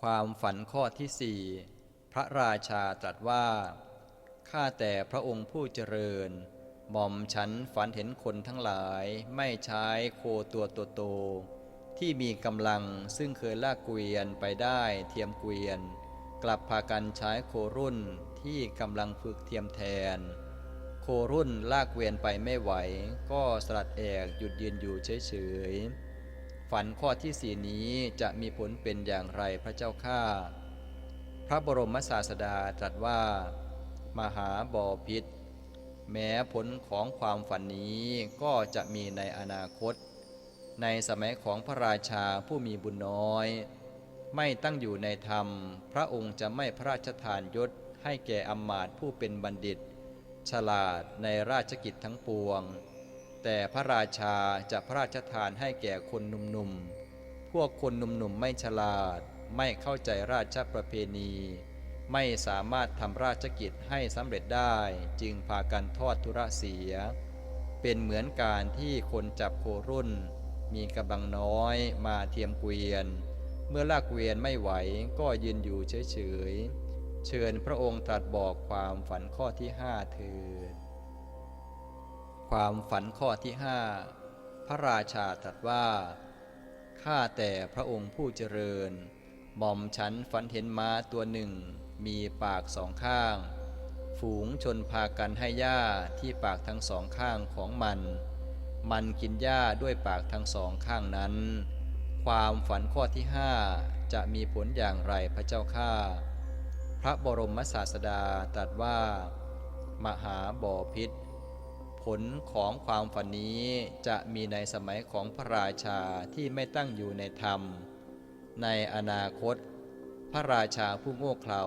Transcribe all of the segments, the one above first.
ความฝันข้อที่สี่พระราชาตรัสว่า ข้าแต่พระองค์ผู้เจริญ หม่อมฉันฝันเห็นคนทั้งหลายไม่ใช้โคตัวโตๆที่มีกำลังซึ่งเคยลากเกวียนไปได้เทียมเกวียน กลับพากันใช้โครุ่นที่กำลังฝึกเทียมแทน โครุ่นลากเกวียนไปไม่ไหว ก็สลัดแอกหยุดยืนอยู่เฉยๆ ฝันข้อที่สี่นี้จะมีผลเป็นอย่างไรพระเจ้าข้าพระบรมศาสดาตรัสว่า มหาบอพิษ แม้ผลของความฝันนี้ก็จะมีในอนาคต ในสมัยของพระราชาผู้มีบุญน้อย ไม่ตั้งอยู่ในธรรม พระองค์จะไม่พระราชทานยศให้แก่อำมาตผู้เป็นบัณฑิต ฉลาดในราชกิจทั้งปวง แต่พระราชาจะพระราชทานให้แก่คนหนุ่มๆ พวกคนหนุ่มๆ ไม่ฉลาด ไม่เข้าใจราชประเพณี ไม่สามารถทำราชกิจให้สำเร็จได้จึงพากันทอดทุระเสีย เป็นเหมือนการที่คนจับโครุ่น มีกำลังน้อยมาเทียมเกวียน เมื่อลากเกวียนไม่ไหวก็ยืนอยู่เฉยๆ เชิญพระองค์ตรัสบอกความฝันข้อที่ห้าเถิด ความฝันข้อที่ห้าพระราชาตรัสว่า ข้าแต่พระองค์ผู้เจริญ หม่อมฉันฝันเห็นม้าตัวหนึ่ง มีปากสองข้าง ฝูงชนพากันให้หญ้าที่ปากทั้งสองข้างของมัน มันกินหญ้าด้วยปากทั้งสองข้างนั้น ความฝันข้อที่ห้าจะมีผลอย่างไรพระเจ้าข้าพระบรมศาสดาตรัสว่า มหาบ่อพิษ ลของความฝันนี้จะมีในสมัยของพระราชาที่ไม่ตั้งอยู่ในธรรม ในอนาคต พระราชาผู้โง่เขลา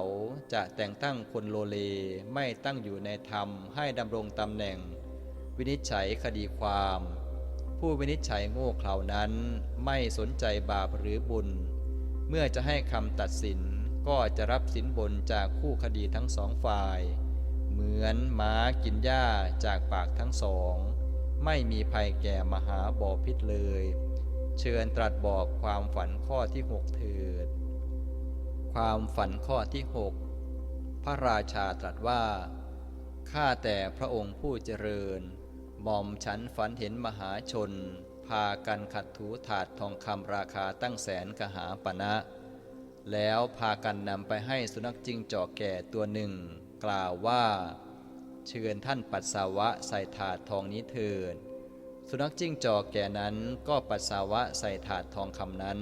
จะแต่งตั้งคนโลเลไม่ตั้งอยู่ในธรรมให้ดำรงตำแหน่ง วินิจฉัยคดีความ ผู้วินิจฉัยโง่เขลานั้นไม่สนใจบาปหรือบุญ เมื่อจะให้คำตัดสินก็จะรับสินบนจากคู่คดีทั้งสองฝ่าย เหมือนม้ากินหญ้าจากปากทั้งสอง ไม่มีภัยแก่มหาบอพิษเลย เชิญตรัสบอกความฝันข้อที่หกเถิด ความฝันข้อที่หกพระราชาตรัสว่า ข้าแต่พระองค์ผู้เจริญ หม่อมฉันฝันเห็นมหาชน พากันขัดถูถาดทองคำราคาตั้งแสนกหาปณะแล้วพากันนำไปให้สุนัขจิงจอกแก่ตัวหนึ่ง กล่าวว่า เชิญท่านปัสสาวะใส่ถาดทองนี้เถิดสุนัขจิ้งจอกแก่นั้นก็ปัสสาวะใส่ถาดทองคำนั้น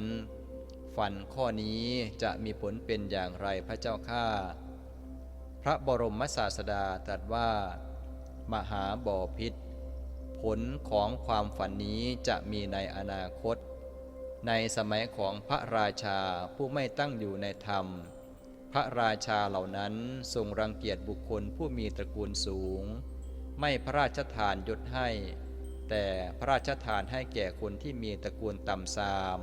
ฝันข้อนี้จะมีผลเป็นอย่างไรพระเจ้าข้าพระบรมศาสดาตรัสว่า มหาบ่อพิษ ผลของความฝันนี้จะมีในอนาคต ในสมัยของพระราชาผู้ไม่ตั้งอยู่ในธรรม พระราชาเหล่านั้นทรงรังเกียจบุคคลผู้มีตระกูลสูง ไม่พระราชทานยศให้ แต่พระราชทานให้แก่คนที่มีตระกูลต่ำทราม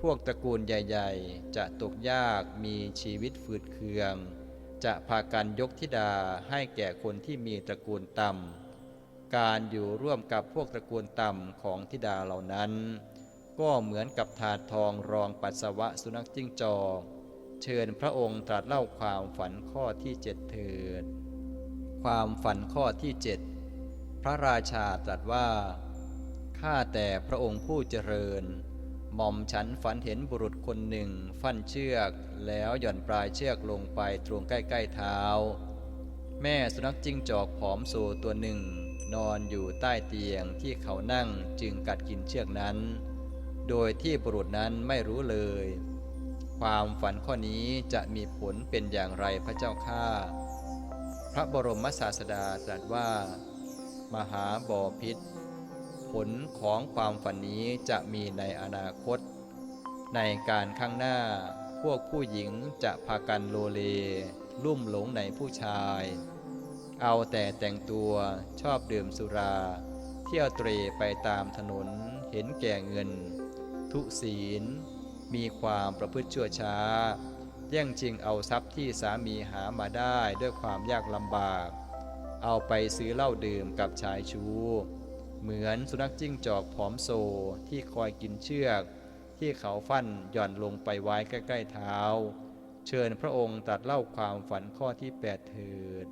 พวกตระกูลใหญ่ ๆ จะตกยากมีชีวิตฝืดเคือง จะพากันยกธิดาให้แก่คนที่มีตระกูลต่ำ การอยู่ร่วมกับพวกตระกูลต่ำของธิดาเหล่านั้น ก็เหมือนกับถาดทองรองปัสสาวะสุนัขจิ้งจอก เชิญพระองค์ตรัสเล่าความฝันข้อที่เจ็ดเถิด ความฝันข้อที่เจ็ดพระราชาตรัสว่า ข้าแต่พระองค์ผู้เจริญ หม่อมฉันฝันเห็นบุรุษคนหนึ่ง ฟันเชือกแล้วหย่อนปลายเชือกลงไปตรงใกล้ๆเท้า แม่สุนัขจิ้งจอกผอมโซตัวหนึ่ง นอนอยู่ใต้เตียงที่เขานั่งจึงกัดกินเชือกนั้น โดยที่บุรุษนั้นไม่รู้เลย ความฝันข้อนี้จะมีผลเป็นอย่างไรพระเจ้าข้าพระบรมศาสดาตรัสว่า มหาบ่อพิษ ผลของความฝันนี้จะมีในอนาคต ในการข้างหน้าพวกผู้หญิงจะพากันโลเล ลุ่มหลงในผู้ชาย เอาแต่แต่งตัวชอบดื่มสุรา เที่ยวเตรไปตามถนนเห็นแก่เงิน ทุศีล มีความประพฤติชั่วช้า แย่งชิงเอาทรัพย์ที่สามีหามาได้ด้วยความยากลำบาก เอาไปซื้อเหล้าดื่มกับชายชู้เหมือนสุนัขจิ้งจอกผอมโซที่คอยกินเชือก ที่เขาฟั่นหย่อนลงไปไว้ใกล้ๆเท้า เชิญพระองค์ตัดเล่าความฝันข้อที่แปดเถิด